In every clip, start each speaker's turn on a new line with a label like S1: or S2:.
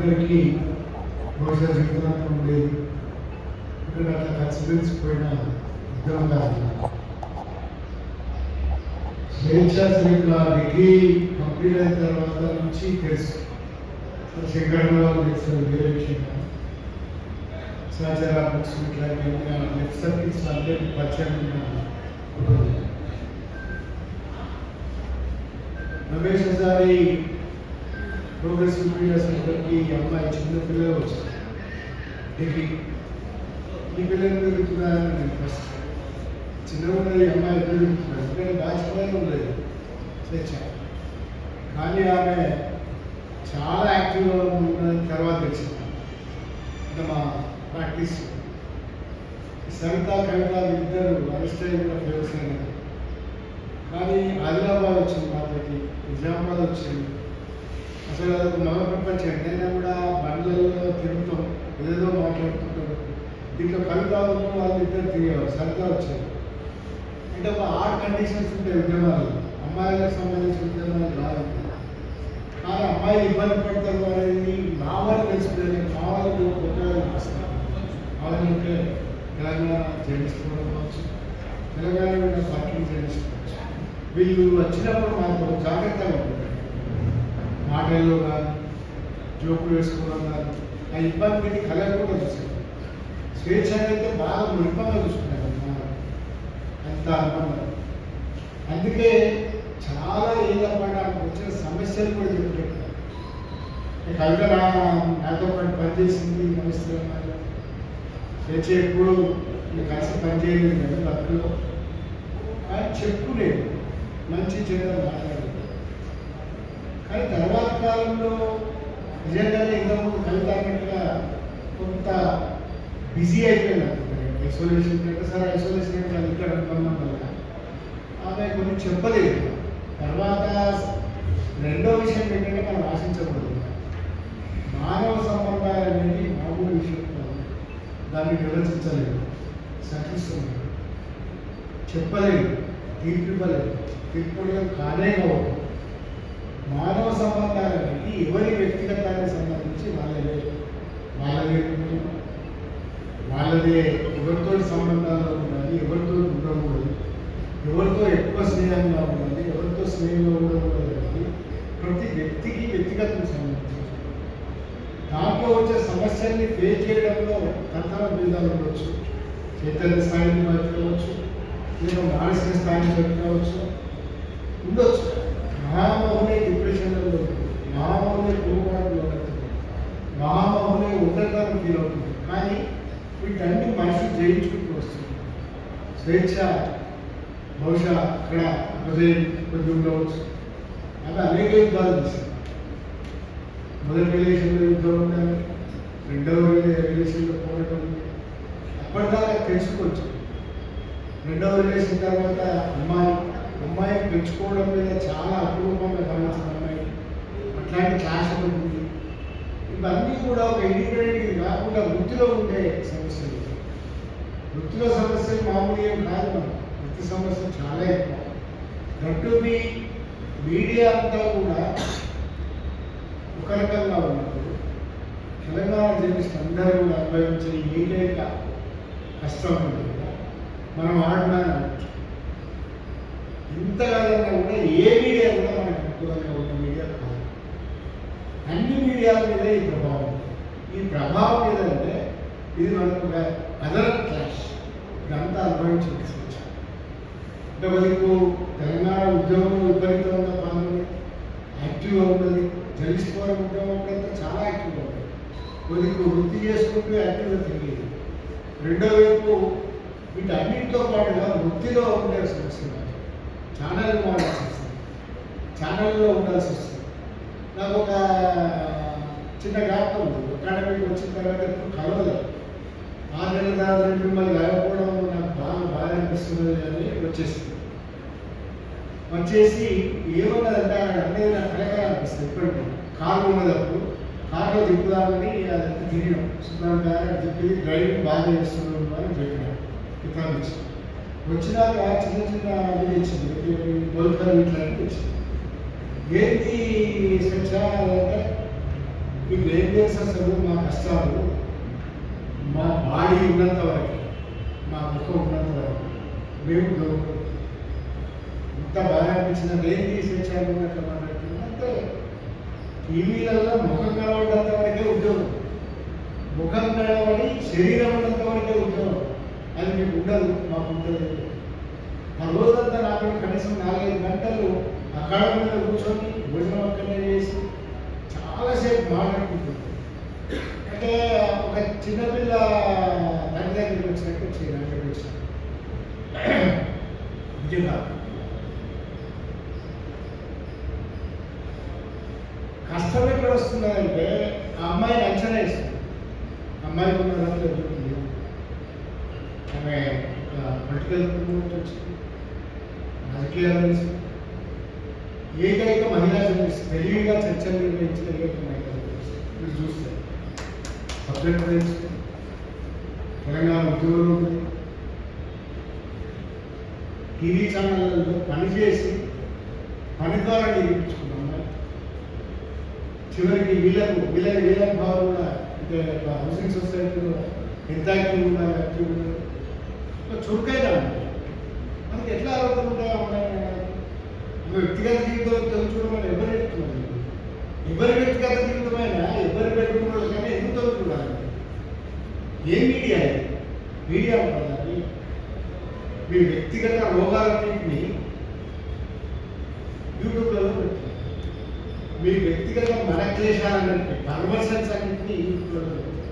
S1: అందరికీ బహుశా జీవితంలో ఉండేది ఇక్కడ అట్లా కలిసిపోయిన ఇద్దరం కాదు స్వేచ్ఛ శ్రీకుల డిగ్రీ కంప్లీట్ అయిన తర్వాత నుంచి తెలుసు శంకరంలో తెలుసు వేరే విషయం కాదు. సహచర బుక్స్ ఇట్లాంటి లెఫ్ట్ సర్కిల్స్ అందరికీ పరిచయం ఉన్న కుటుంబం. రమేష్ హజారి ప్రోగ్రెసివ్ మీడియా సెంటర్కి ఈ అమ్మాయి చిన్న పిల్లలు వచ్చారు. డిగ్రీ ఈ పిల్లలు తిరుగుతున్నారని నేను ఫస్ట్ చిన్నగా ఈ అమ్మాయి పెరుగుతున్నారు? తిరుగుతున్నారు ఎందుకంటే బాధ్యతగానే ఉండేది. స్వేచ్ఛ. కానీ ఆమె చాలా యాక్టివ్గా ఉన్న తర్వాత తెలిసింది. అంటే మా ప్రాక్టీస్. సరిత కవిత ఇద్దరు అరెస్ట్ అయ్యి కూడా ఫేమస్ అయినారు. కానీ ఆదిలాబాద్ వచ్చింది మాత్రకి. నిజామాబాద్ వచ్చింది. అసలు అదొక మగ ప్రపంచం ఎంతైనా కూడా బండ్లలో తిరుగుతాం ఏదేదో మాట్లాడుతుంటారు దీంట్లో కవిత వాళ్ళు ఇద్దరు తిరిగేవారు సరిగ్గా వచ్చారు అంటే ఒక ఆర్ట్ కండిషన్స్ ఉంటాయి ఉద్యమాలు అమ్మాయిలకు సంబంధించిన ఉద్యమాలు రాదు కానీ అమ్మాయిలు ఇబ్బంది పడతారు అనేది నా వాళ్ళు తెలుసుకునే మా వాళ్ళు ఉంటే తెలంగాణ జయించుకోవడం కావచ్చు తెలంగాణ మీద పార్టీలు జయించుకోవచ్చు వీళ్ళు వచ్చినప్పుడు మాకు జాగ్రత్తగా ఉంటుంది మాటల్లో కానీ జోకులు వేసుకోవడం కానీ ఆ ఇబ్బందిని కలగకుండా చూసాడు స్వేచ్ఛ అయితే బాగా మృగంగా చూసుకున్నారు అంత అనుకున్నారు అందుకే చాలా ఏళ్ళ పాటు వచ్చిన సమస్యలు కూడా చెప్పారు కవిత నాతో పాటు పనిచేసింది నమస్తే అన్నారు స్వేచ్ఛ ఎప్పుడు కలిసి పనిచేయలేదు కదా వర్క్లో కానీ చెప్పులేదు. మంచి చేయడం మాట్లాడలేదు. కానీ తర్వాత కాలంలో నిజంగానే ఇంతకుముందు కవిత అన్నట్టుగా కొంత బిజీ అయిపోయింది ఐసోలేషన్ కంటే సార్ ఐసోలేషన్ అంటే అది ఇక్కడ అనుకున్నాం వల్ల ఆమె కొన్ని చెప్పలేదు. తర్వాత రెండో విషయం ఏంటంటే మనం ఆశించకూడదు. మానవ సంబంధాలు అనేది మామూలు విషయం కాదు. దాన్ని నిర్వచించలేదు. సహిస్తున్నాడు చెప్పలేదు. తీర్పు ఇవ్వలేదు తీర్పు కానే కావద్దు మానవ సంబంధాలు అనేది ఎవరి వ్యక్తిగతానికి సంబంధించి వాళ్ళదే. వాళ్ళదే వాళ్ళదే ఎవరితో సంబంధాలు ఉండాలి ఎవరితో ఉండకూడదు ఎవరితో ఎక్కువ స్నేహంగా ఉండాలి ఎవరితో స్నేహంగా ఉండకూడదు అనేది ప్రతి వ్యక్తికి వ్యక్తిగతం సంబంధించి దాంట్లో వచ్చే సమస్యల్ని ఫేస్ చేయడంలో రకరకాల భేదాలు ఉండవచ్చు చైతన్య స్థాయిని బతుకోవచ్చు లేదా మానసిక స్థాయిని బతుకోవచ్చు ఉండొచ్చు. మహామహులే మహామహులే కోపాటులో ఒంటరితనం ఫీల్ అవుతుంది కానీ వీటన్ని మనిషి జయించుకుంటూ వస్తుంది స్వేచ్ఛ బహుశా అక్కడ హృదయం కొద్ది ఉండవచ్చు అవి అనేక యుద్ధాలు చేశారు మొదటి రిలేషన్లో యుద్ధం ఉండాలి రెండవ రిలేషన్లో పోరాటం అప్పటిదాకా తెలుసుకోవచ్చు రెండవ రిలేషన్ తర్వాత అమ్మాయి అమ్మాయి పెంచుకోవడం మీద చాలా అపూర్వంగా గమనించిన అట్లాంటి క్లాసులు ఉంటుంది ఇవన్నీ కూడా ఒక ఇండిపెండెంట్ కాకుండా వృత్తిలో ఉండే సమస్యలు. వృత్తిలో సమస్యలు మామూలు ఏం కాదు మనం. వృత్తి సమస్యలు చాలా ఎక్కువ. దట్టు మీ మీడియా అంతా కూడా ఒక రకంగా ఉన్నప్పుడు తెలంగాణ జర్నలిస్ట్ అందరూ కూడా అనుభవించే ఏకైక కష్టం ఉంది మనం ఆడినాను ఇంతగా కూడా ఏ మీడియా కూడా మనకు అనుకూలంగా ఉన్న అన్ని మీడియాల మీదే ఈ ప్రభావం ఈ ప్రభావం మీద అంటే ఇది మనకు ఒక అదర్ క్లాష్ ఇదంతా అనుభవించింది స్వేచ్ఛ అంటే మనకు తెలంగాణ ఉద్యోగం విపరీతంగా పాల్గొని యాక్టివ్గా ఉన్నది జలిసిపోవడం ఉద్యోగం అప్పుడంతా చాలా యాక్టివ్గా ఉంది కొద్దిగా వృత్తి చేసుకుంటూ యాక్టివ్గా తిరిగేది. రెండో వైపు వీటన్నిటితో పాటుగా వృత్తిలో ఉండే సమస్యలు ఛానల్ మారాల్సి వస్తుంది ఛానల్లో ఉండాల్సి వస్తుంది నాకు ఒక చిన్న జ్ఞాపకం ఉంది. అకాడమీకి వచ్చిన తర్వాత ఎప్పుడు కలవలేదు. ఆరు నెలల తర్వాత మిమ్మల్ని కలవకపోవడం నాకు బాగా బాధ అనిపిస్తుంది అని వచ్చేసింది. వచ్చేసి ఏమన్నదంటే అక్కడ అనేది నాకు కలకల అనిపిస్తుంది ఇప్పటికీ కారు ఉన్నదప్పుడు కారులో తిప్పుదామని అదంతా తిరిగినాం సుబ్రహ్మణ్యం గారు చెప్పి డ్రైవింగ్ బాగా చేస్తున్నాడు అని చెప్పినాడు ఇక్కడ నుంచి వచ్చినాక చిన్న చిన్న అవి ఇచ్చింది గోల్కర్ ఇట్లా వచ్చింది ఏంటి శిక్ష అంటే మీకు ఏం తెలుసు మా కష్టాలు మా బాడీ ఉన్నంత వరకు మా ముఖం ఉన్నంత వరకు మేము ఇంత బాగా అనిపించిన నేను తీసేసాను అంటే టీవీలలో ముఖం కనబడినంత వరకే ఉద్యోగం. ముఖం కనబడి శరీరం ఉన్నంత వరకే ఉద్యోగం. అది మీకు ఉండదు మాకు ఉండదు. ఆ రోజంతా నాకు కనీసం నాలుగైదు గంటలు అక్కడ మీద కూర్చొని భోజనం అక్కడనే చేసి చాలాసేపు మాట్లాడుకుంటుంది. అంటే ఒక చిన్నపిల్ల తండ్రి దగ్గరికి వచ్చినట్టు వచ్చింది నా వచ్చాను నిజంగా కష్టం ఎక్కడ వస్తుందంటే ఆ అమ్మాయిని అంచనా వేస్తుంది. అమ్మాయికి ఉన్న రంగు ఎదుగుతుంది ఆమె పొలిటికల్ మూమెంట్ వచ్చింది. రాజకీయాలు తెలుసు ఏకైక మహిళా జర్నలిస్ట్ తెలివిగా చర్చలు నిర్వహించిన ఏకైక మహిళా జర్నలిస్ట్. మీరు చూస్తే సబ్జెక్ట్ తెలంగాణ ఉద్యోగులు టీవీ ఛానళ్ళలో పనిచేసి పని ద్వారా నిరూపించుకున్నాం చివరికి వీళ్ళకు వీళ్ళకి వీళ్ళకి భావం కూడా అంటే హౌసింగ్ సొసైటీలో ఎంత యాక్టివ్ ఉన్నారు యాక్టివ్ ఉన్నారు ఒక చురుకైన మనకి ఎట్లా ఆరోగ్యం ఉంటాయి? వ్యక్తిగత జీవితం తెలుసుకోవడం అని ఎవరు చెప్తున్నారు ఎవరి వ్యక్తిగత జీవితమైన ఎవరి పెట్టుకున్నారు కానీ ఎందుకు తెలుసుకున్నారు ఏ మీడియా మీడియా ఉంటుందండి మీ వ్యక్తిగత రోగాలన్నింటినీ యూట్యూబ్లలో పెడుతున్నారు మీ వ్యక్తిగత మనక్లేశాలన్నింటినీ కన్వర్షన్స్ అన్నింటినీ యూట్యూబ్లలో పెడుతున్నారు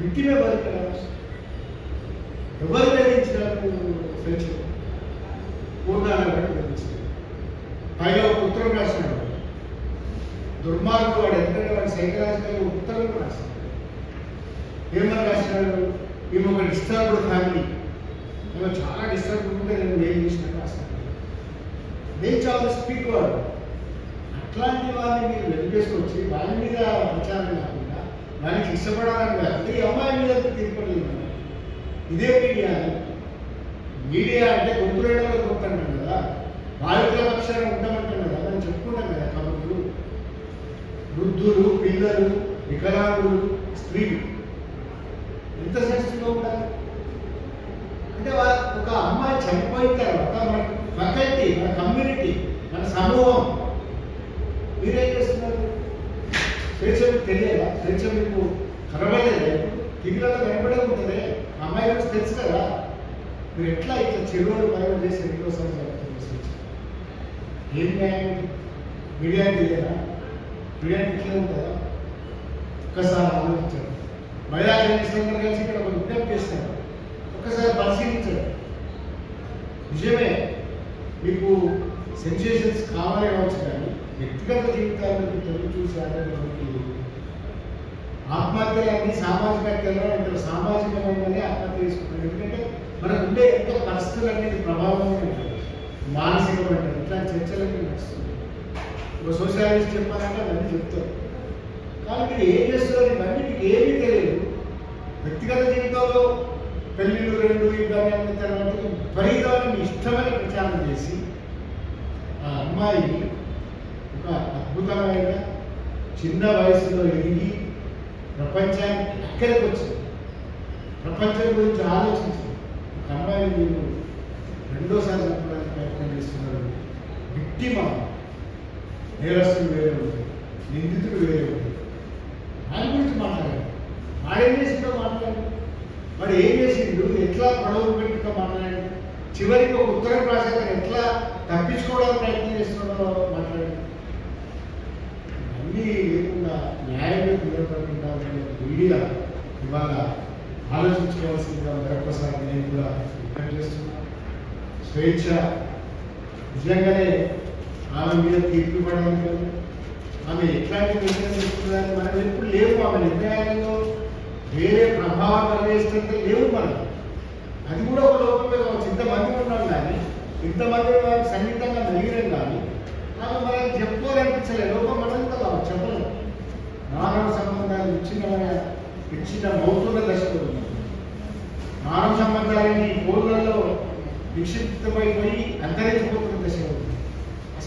S1: విట్టిమే బతికరా ఎవరు వేధించినారు ఫ్రెండ్షిప్. పూర్ణాలు పైగా ఒక ఉత్తరం రాసినాడు దుర్మార్గుడు వాడు ఎందుకంటే వాడు సైకలాజికల్ ఉత్తరం రాశాడు ఏమని రాసినాడు ఈమె ఒక డిస్టర్బ్డ్ ఫ్యామిలీ. ఈమె చాలా డిస్టర్బ్ ఉంటే నేను ఏం చేసినట్టు రాస్తాను. నేను చాలా స్పీక్ వాడు. అట్లాంటి వాళ్ళని మీరు వెలిపేసుకొచ్చి వాళ్ళ మీద ప్రచారం కాకుండా వాళ్ళకి ఇష్టపడాలని కాదు. అమ్మాయి మీద తీర్పడలేదు ఇదే మీడియా. మీడియా అంటే గొంతులేడలో గొప్పంటాం కదా. బాలికల లక్షణం ఉంటామంటాం కదా మనం చెప్పుకుంటాం కదా కబుర్లు వృద్ధులు పిల్లలు వికలాంగులు స్త్రీలు. ఎంత సెన్సిటివ్గా ఉంటారు? అంటే ఒక అమ్మాయి చనిపోయిన తర్వాత మన ఫకల్టీ మన కమ్యూనిటీ మన సమూహం మీరేం చేస్తున్నారు? స్వేచ్ఛ మీకు తెలియదా? స్వేచ్ఛ మీకు కనబడలేదా? టీవీలలో కనబడే ఉంటుంది? అమ్మాయి గురించి తెలుసు కదా? మీరు ఎట్లా ఇట్లా చెరువులు మరణ చేసి ఎన్నోసార్లు జరుగుతుంది ఏం న్యాయం? మీడియా తెలియదా బిర్యానీ ఇట్లా ఉంటుందా? ఒక్కసారి ఆలోచించండి. మహిళా జర్నలిస్టులందరూ కలిసి ఇక్కడ ఒక విజ్ఞప్తి చేస్తారు ఒక్కసారి పరిశీలించండి. నిజమే మీకు సెన్సేషన్స్ కావాలి కావచ్చు కానీ వ్యక్తిగత జీవితాలను తల్లి చూసి ఆడడానికి ఆత్మహత్యలన్నీ సామాజిక హత్యలు అంటారు ఆత్మహత్య చేసుకుంటారు. ఎందుకంటే మనకు ఉండే ఎంతో పరిస్థితులు అనేది ప్రభావం మానసికమైన ఇట్లాంటి చర్చలన్నీ నడుస్తుంది ఒక సోషాలజిస్ట్ చెప్పాలంటే అవన్నీ చెప్తారు. కానీ మీరు ఏం చేస్తున్నారు? ఇవన్నీ మీకు ఏమీ తెలియదు. వ్యక్తిగత జీవితంలో పెళ్ళిళ్ళు రెండు ఇవన్నీ అన్న తర్వాత విపరీతమైన మీ ఇష్టమైన ప్రచారం చేసి ఆ అమ్మాయి ఒక అద్భుతమైన చిన్న వయసులో ఎదిగి ప్రపంచానికి అక్కడికి వచ్చింది? ప్రపంచం గురించి ఆలోచించింది ఒక అమ్మాయి మీరు రెండోసారి చెప్పడానికి ప్రయత్నం చేస్తున్నారు విక్టిమా నేరస్తుడు వేరే ఉంటాయి నిందితుడు వేరే ఉంటాయి. ఆయన గురించి ఆయన వాడేం చేసిందో మాట్లాడారు. మరి ఏం చేసిండు? ఎట్లా పడవలు పెట్టుకో మాట్లాడాడు చివరికి ఒక ఉత్తరం రాశాక ఎట్లా తప్పించుకోవడానికి ప్రయత్నం చేస్తున్నాడో మాట్లాడాడు అన్నీ లేకుండా న్యాయంగా నిలబడకుండా మీడియా ఇవాళ ఆలోచించుకోవాల్సిందిగా మరొకసారి నేను కూడా విజ్ఞప్తి చేస్తున్నాను. స్వేచ్ఛ నిజంగానే ఆమె మీద తీర్పు పడడం ఆమె ఎట్లాంటి నిర్ణయం తీసుకున్నదని మనం ఎప్పుడు లేవు. ఆమె నిర్ణయాలలో వేరే ప్రభావం కలిగేస్తుంటే లేవు మనం. అది కూడా ఒక లోపమే కావచ్చు ఇంతమంది ఉన్నాం కానీ ఇంతమంది మనం సంగీతంగా మెలిగినాం కానీ ఆమె మనం చెప్పుకోవాలనిపించలేదు లోపం మనంతా కావచ్చు. చెప్పలేదు మానవ సంబంధాలు ఇచ్చిన ఇచ్చిన మౌతున్న దశలో. మానవ సంబంధాలని కోళ్ళలో నిక్షిప్తమైపోయి అంతరించిపోతున్న దశలో.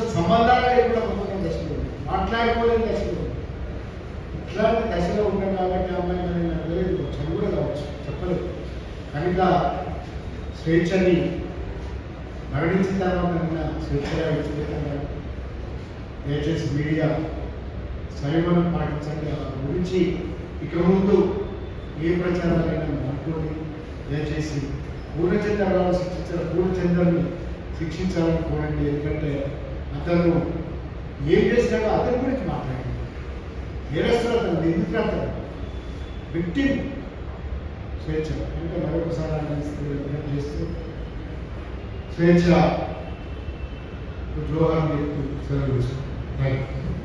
S1: సో అసలు సంబంధాలు లేకుండా పోతున్న దశలో మాట్లాడుకోలేని దశలో ఇట్లాంటి దశలో ఉంటాం కాబట్టి అమ్మాయి కానీ నాకు చదువు కూడా కావచ్చు. చెప్పలేదు. కనుక స్వేచ్ఛని మరణించిన తర్వాత స్వేచ్ఛగా ఇచ్చుకుంటున్నారు దయచేసి మీడియా సంయమనం పాటించండి. ఆ గురించి ఇక ముందు ఏ ప్రచారాలైనా మానుకోండి దయచేసి పూర్ణచంద్రరావు శిక్షించిన పూర్ణచంద్రుని శిక్షించాలని కోరండి. ఎందుకంటే అతను ఏం చేసినాడో అతని గురించి మాట్లాడింది. నేరస్తులు అతను నిందితులు విక్టిమ్ స్వేచ్ఛ. అంటే మరొకసారి ఆయన చేస్తూ స్వేచ్ఛ. జోహార్ సెలవు తీసుకుంటాం. Thank you